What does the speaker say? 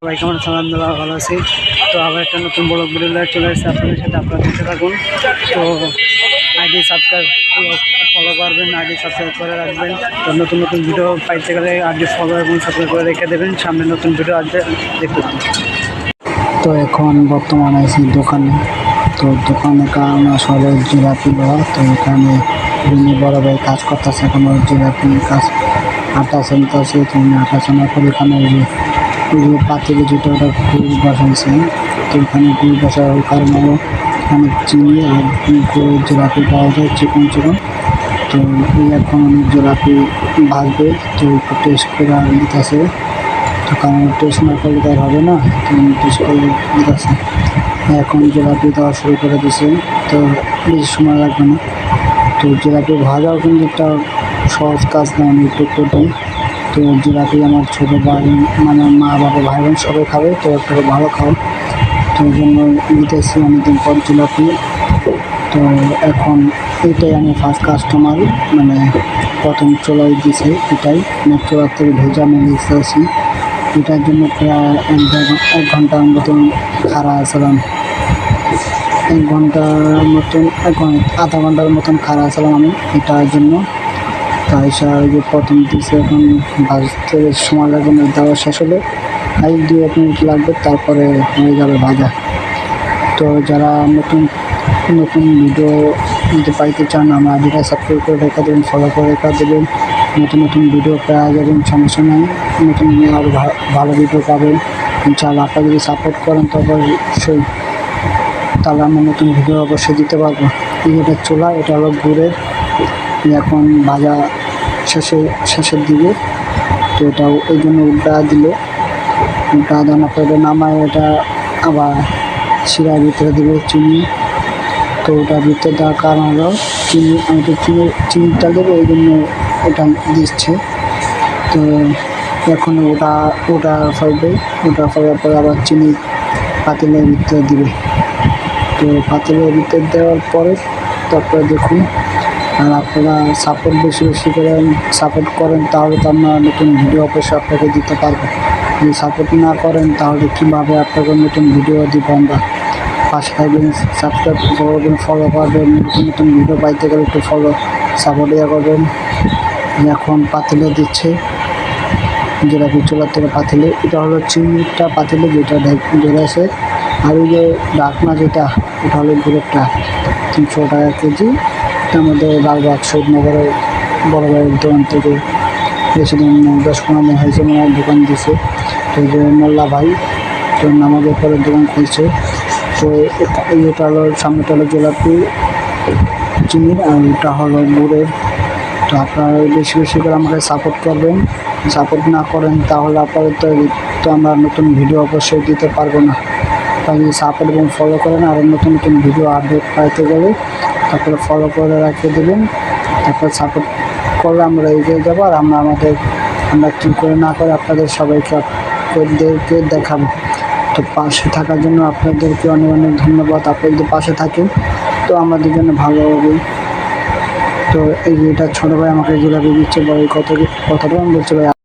সবাই কেমন আছেন? আলহামদুলিল্লাহ ভালো আছি। তো আবার একটা নতুন বড় ভিডিও চলে এসেছে আপনাদের সাথে, আপনারা দেখতে থাকুন। তো আইডি সাবস্ক্রাইব ফলো করবেন, আইডি সাবস্ক্রাইব করে রাখবেন। তো নতুন নতুন ভিডিও পাইতে গেলে আইডি ফলো এবং সাবস্ক্রাইব করে রেখে দেবেন। সামনে নতুন ভিডিও আসবে, দেখতে তো এখন বর্তমানে আছি দোকানে। তো দোকানে কারণ আসলে জিলাপি দেওয়া তো এখানে যিনি বড় ভাই কাজ করতেছে, এখন ওই জিলাপি কাজ আটা চলতেছে তুমি আটা চলার পর এখানে ওই যে পাতিলে যেটা ওটা গুড় বসাইছে, তো এখানে গুড় বসার কারণে এখানে চিনি আর গুড় জিলাপি পাওয়া যায় চিকন চিকন। তো এখন অনেক জিলাপি ভাজবে, তো একটু টেস্ট করে দিতেছে তো কারণ টেস্ট না করলে তো আর হবে না, তো টেস্ট করে দিতেছে এখন জিলাপি দেওয়া শুরু করে দিছে, তো বেশি সময় লাগবে না। তো জিলাপি ভাজাও কিন্তু একটা সহজ কাজ না একটু কঠিন তো জিলাপি আমার ছোটো ভাই মানে মা, বাবা ভাই বোন সবাই খাবে, তো একটু ভালো খাও। তো ওই জন্য নিতেছি অনেকদিন পর জিলাপি তো এখন এটাই আমি ফার্স্ট কাস্টমার মানে প্রথম চলাই দিছে এটাই। চোলার থেকে ভেজা আমি দিতেছি এটার জন্য প্রায় এক ঘণ্টার মতন খাড়া আসলাম এক ঘণ্টার মতন, এক ঘণ্টা আধা ঘণ্টার মতন খাড়া আসলাম আমি এটার জন্য। তাই ওই যে প্রথম দিছে এখন ভাজতে সময় লাগবে না, দেওয়া শেষ হলে আর দু এক মিনিট লাগবে, তারপরে হয়ে যাবে ভাজা। তো যারা নতুন নতুন ভিডিও নিতে পাইতে চান, আমার আইডিটা সাবস্ক্রাইব করে রেখে দেবেন ফলো করে রেখে দেবেন। নতুন নতুন ভিডিও পাওয়া যাবেন সমস্যা নেই নতুন আরও ভালো ভিডিও পাবেন। ইনশাআল্লাহ, আপনারা যদি সাপোর্ট করেন তবে অবশ্যই তাহলে আমরা নতুন ভিডিও অবশ্যই দিতে পারব। এই যেটা চোলা, এটা হলো গুড়ের এখন ভাজা শেষে, শেষের দিকে। তো এটা এই জন্য উল্টা দিল। উল্টা দেওয়ার পরে নামায়, এটা আবার শিরার ভিতরে দেবে চিনি। তো ওটা ভিতরে দেওয়ার কারণ হলো চিনি আমি তো চিনি, চিনিটা দেবো ওই জন্য ওটা দিচ্ছে। তো এখন ওটা ওটা ফেলবে, ওটা ফেলার পরে আবার চিনি পাতিলের ভিতরে দিবে। তো ভিতরে দেওয়ার পরে তারপরে দেখুন। আর আপনারা সাপোর্ট বেশি বেশি করেন সাপোর্ট করেন, তাহলে তো আমরা নতুন ভিডিও অবশ্যই আপনাকে দিতে পারব। যদি সাপোর্ট না করেন, তাহলে কীভাবে আপনাকে নতুন ভিডিও দিব আমরা? পাশে থাকবেন সাবস্ক্রাইব করবেন ফলো করবেন, নতুন নতুন ভিডিও পাইতে গেলে একটু ফলো সাপোর্ট ইয়ে করবেন। এখন পাতিলে দিচ্ছে। জিলাপি চুলার থেকে পাতিলে, এটা হলো চিনিটা পাতিলে যেটা ধরে আছে। আর ওই যে ডাকনা যেটা ওটা হলো গুড়েরটা তিনশো টাকা কেজি। তার মধ্যে লালবাগ শহীদনগরে বড় ভাইয়ের দোকান থেকে দিন দশ পনেরো হয়েছে মনে দোকান দিয়েছে তো যে মোল্লা ভাই, তো নামাজের পরে দোকান খুলছে। তো এটা এটা হলো সামনেটা হলো জিলাপি চিনির আর এটা হলো গুড়ের। তো আপনারা বেশি বেশি করে আমাকে সাপোর্ট করবেন। সাপোর্ট না করেন তাহলে আপনাদের তো আমরা নতুন ভিডিও অবশ্যই দিতে পারব না। তাই সাপোর্ট এবং ফলো করেন আরও নতুন নতুন ভিডিও আপডেট পাইতে গেলে তারপরে ফলো করে রাখিয়ে দেবেন। তারপর সাপোর্ট করলে আমরা এগিয়ে যাব আর আমরা আমাদের, আমরা কী করে না করে আপনাদের সবাইকে আপনাদেরকে দেখাবো। তো পাশে থাকার জন্য আপনাদেরকে অনেক অনেক ধন্যবাদ। আপনারা যদি পাশে থাকেন, তো আমাদের জন্য ভালো হবে। তো এই যে এটা ছোটো ভাই আমাকে জিলাপি দিচ্ছে বড় কত কথাটা আমি বলছি ভাই